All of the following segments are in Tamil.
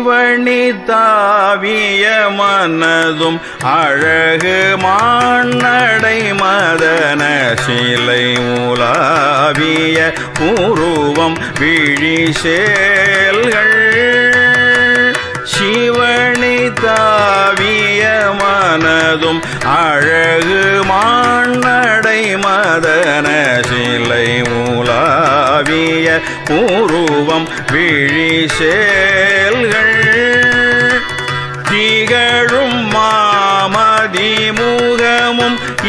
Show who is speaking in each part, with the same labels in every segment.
Speaker 1: சிவனி தாவிய மனதும் அழகு மாநடை மதன சிலை உலாவிய உருவம் விழி சேல்கள். சிவனி தாவிய மனதும் அழகு மாநடை மதன சிலை உலாவிய உருவம் விழி சேல்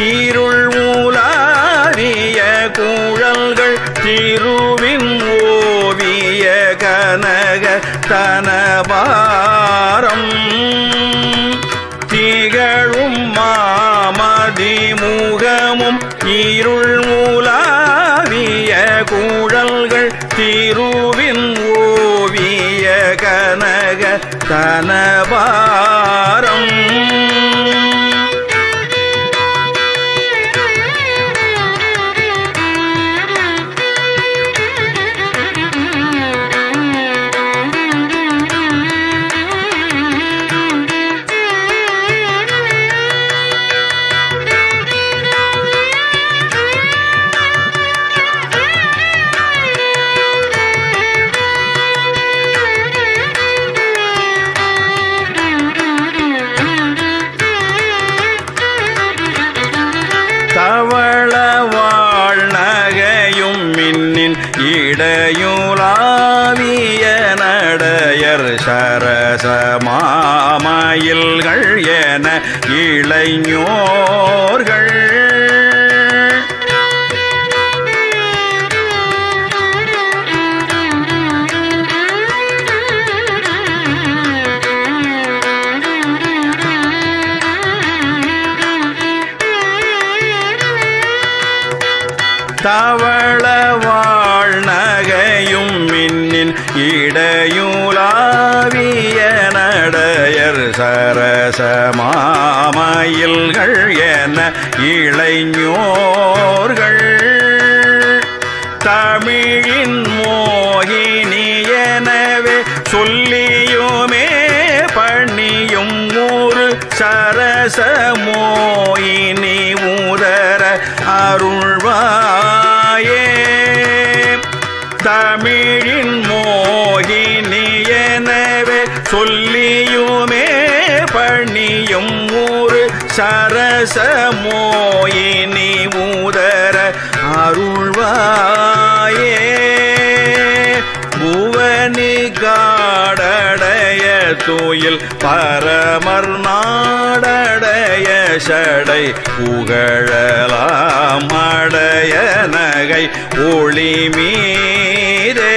Speaker 1: ஈருள் இருள் மூலாவிய குழல்கள் திருவின் ஓவிய கனக தனபாரம். திகழும் மாமதி முகமும் இருள் மூலாவிய குழல்கள் திருவின் ஓவிய கனக தனபாரம். ரசமாமயில்கள் என இளைஞர்கள். தவள வாழ் நகையும் மின்னின் இட தமிழின் மோகினி எனவே சொல்லியுமே பண்ணியும் ஊரு சரச மோயினி உதர அருள்வாயே. தமிழின் மோகினி எனவே சொல்லியுமே பண்ணியும் ஊரு சரச தூயில் பரமர் நாடடைய ஷடை புகழலாம் அடைய நகை ஒளி மீதே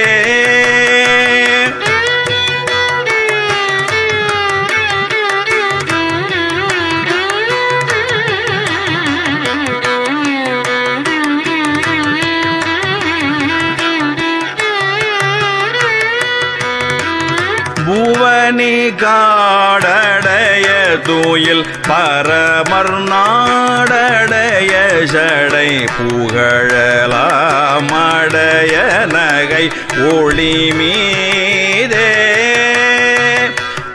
Speaker 1: காடடைய தூயில் பரமர் நாடடைய சடை புகழலாமடைய நகை ஒளி மீதே.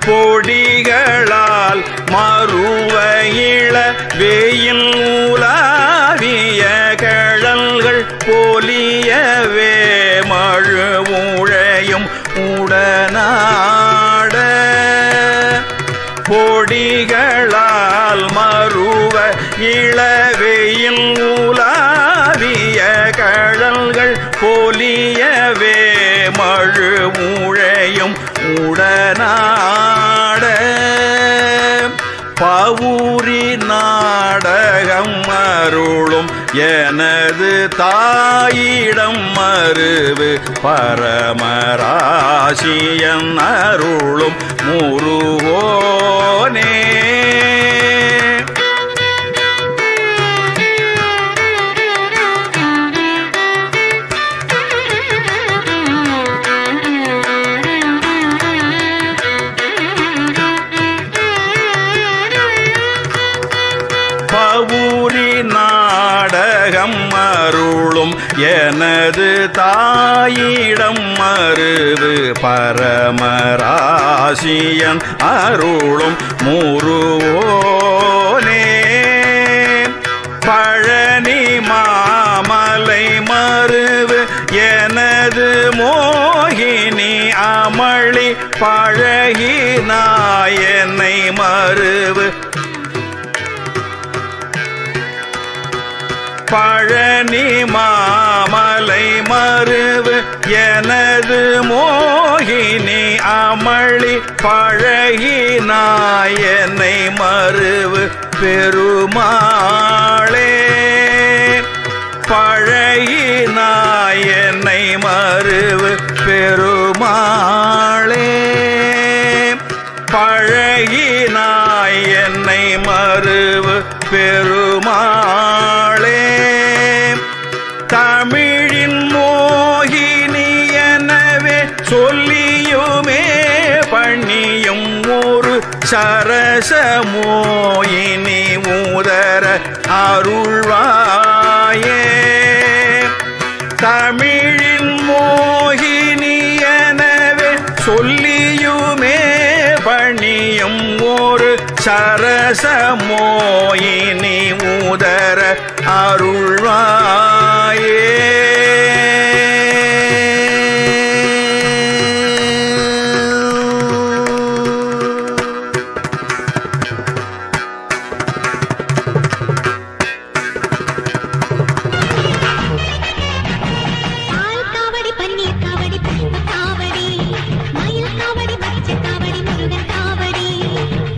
Speaker 1: பொடிகளால் மறுவ இள வெயில் பொடிகளால் மறுவ இளவெயில் உலாவிய கழல்கள் பொலியவே. எனது தாயிடம் மறுவு பரமராசியன் அருளும் முருவோனே எனது தாயிடம் மருது பரமராசியன் அருளும் மூருவோனே. பழனி மாமலை மருது எனது மோகினி அமளி பழகினாயனை மருவு பழனி மாமலை மருவு எனது மோகினி அமளி பழகி நாயனை மருவு பெருமாளே. பழகி நாயனை மருவு பெருமாளே. பழகி நாயனை மருவு பெரு சரசமோயினி உதர அருள்வாயே. தமிழின் மோகினியனவே சொல்லியுமே பணியும் ஒரு சரசமோயினி